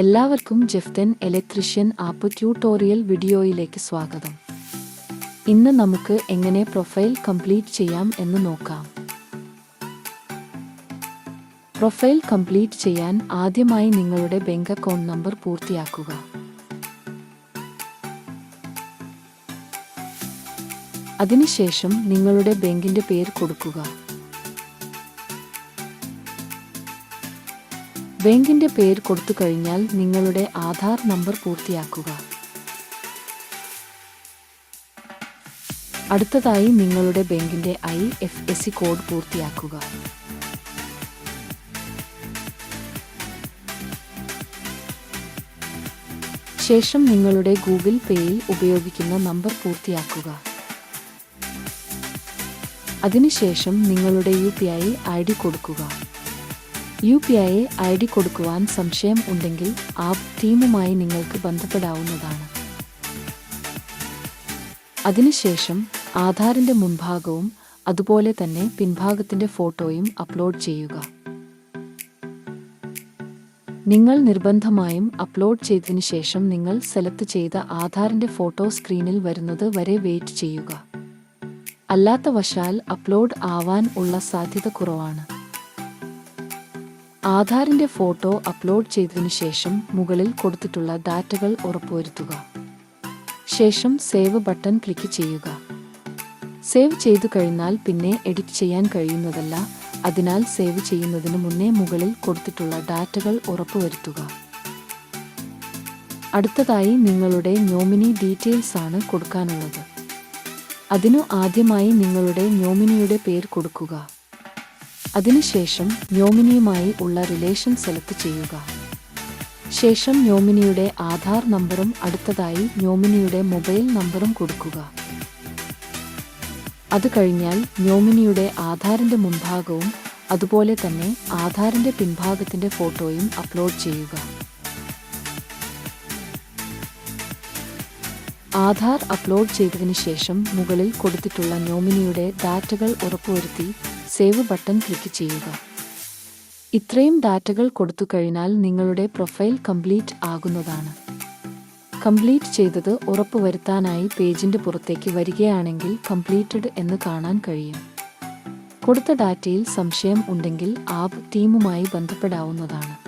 എല്ലാവർക്കും ജെഫ്തൻ electrician app tutorial വീഡിയോയിലേക്ക് സ്വാഗതം. ഇന്ന് നമുക്ക് എങ്ങനെ പ്രൊഫൈൽ കംപ്ലീറ്റ് ചെയ്യാം എന്ന് നോക്കാം. പ്രൊഫൈൽ കംപ്ലീറ്റ് ചെയ്യാൻ ആദ്യമായി നിങ്ങളുടെ ബാങ്ക് അക്കൗണ്ട് നമ്പർ പൂർത്തിയാക്കുക. അതിനുശേഷം നിങ്ങളുടെ ബാങ്കിന്റെ പേര് കൊടുക്കുക. ബാങ്കിന്റെ പേര് കൊടുത്തു കഴിഞ്ഞാൽ നിങ്ങളുടെ ആധാർ നമ്പർ പൂർത്തിയാക്കുക. അടുത്തതായി നിങ്ങളുടെ ബാങ്കിന്റെ I F S C code പൂർത്തിയാക്കുക. ശേഷം നിങ്ങളുടെ ഗൂഗിൾ പേയിൽ ഉപയോഗിക്കുന്ന നമ്പർ പൂർത്തിയാക്കുക. അതിനുശേഷം നിങ്ങളുടെ U P I I D കൊടുക്കുക. U P I I D കൊടുക്കുവാൻ സംശയം ഉണ്ടെങ്കിൽ ആപ്പ് ടീമുമായി നിങ്ങൾക്ക് ബന്ധപ്പെടാവുന്നതാണ്. അതിനുശേഷം ആധാറിന്റെ മുൻഭാഗവും അതുപോലെ തന്നെ പിൻഭാഗത്തിന്റെ ഫോട്ടോയും അപ്ലോഡ് ചെയ്യുക. നിങ്ങൾ നിർബന്ധമായും അപ്ലോഡ് ചെയ്തതിനു ശേഷം നിങ്ങൾ സെലക്ട് ചെയ്ത ആധാറിന്റെ ഫോട്ടോ സ്ക്രീനിൽ വരുന്നത് വരെ വെയിറ്റ് ചെയ്യുക. അല്ലാത്ത വശാൽ അപ്ലോഡ് ആവാൻ ഉള്ള സാധ്യത കുറവാണ്. ആധാറിന്റെ ഫോട്ടോ അപ്ലോഡ് ചെയ്തതിനു ശേഷം മുകളിൽ കൊടുത്തിട്ടുള്ള ഡാറ്റകൾ ഉറപ്പുവരുത്തുക. ശേഷം സേവ് ബട്ടൺ ക്ലിക്ക് ചെയ്യുക. സേവ് ചെയ്തു കഴിഞ്ഞാൽ പിന്നെ എഡിറ്റ് ചെയ്യാൻ കഴിയുന്നതല്ല. അതിനാൽ സേവ് ചെയ്യുന്നതിന് മുന്നേ മുകളിൽ കൊടുത്തിട്ടുള്ള ഡാറ്റകൾ ഉറപ്പുവരുത്തുക. അടുത്തതായി നിങ്ങളുടെ നോമിനി ഡീറ്റെയിൽസ് ആണ് കൊടുക്കാനുള്ളത്. അതിനു ആദ്യമായി നിങ്ങളുടെ നോമിനിയുടെ പേര് കൊടുക്കുക. അതിനുശേഷം നോമിനിയുമായി ഉള്ള റിലേഷൻ സെലക്ട് ചെയ്യുക. ശേഷം നോമിനിയുടെ ആധാർ നമ്പറും അടുത്തതായി നോമിനിയുടെ മൊബൈൽ നമ്പറും കൊടുക്കുക. അത് കഴിഞ്ഞാൽ നോമിനിയുടെ ആധാറിന്റെ മുൻഭാഗവും അതുപോലെ തന്നെ ആധാറിന്റെ പിൻഭാഗത്തിന്റെ ഫോട്ടോയും അപ്ലോഡ് ചെയ്യുക. ആധാർ അപ്ലോഡ് ചെയ്തതിനു ശേഷം മുകളിൽ കൊടുത്തിട്ടുള്ള നോമിനിയുടെ ഡാറ്റകൾ ഉറപ്പുവരുത്തി സേവ് ബട്ടൺ ക്ലിക്ക് ചെയ്യുക. ഇത്രയും ഡാറ്റകൾ കൊടുത്തു കഴിഞ്ഞാൽ നിങ്ങളുടെ പ്രൊഫൈൽ കംപ്ലീറ്റ് ആകുന്നതാണ്. കംപ്ലീറ്റ് ചെയ്തത് ഉറപ്പുവരുത്താനായി പേജിന്റെ പുറത്തേക്ക് വരികയാണെങ്കിൽ കംപ്ലീറ്റഡ് എന്ന് കാണാൻ കഴിയും. കൊടുത്ത ഡാറ്റയിൽ സംശയം ഉണ്ടെങ്കിൽ ആപ്പ് ടീമുമായി ബന്ധപ്പെടാവുന്നതാണ്.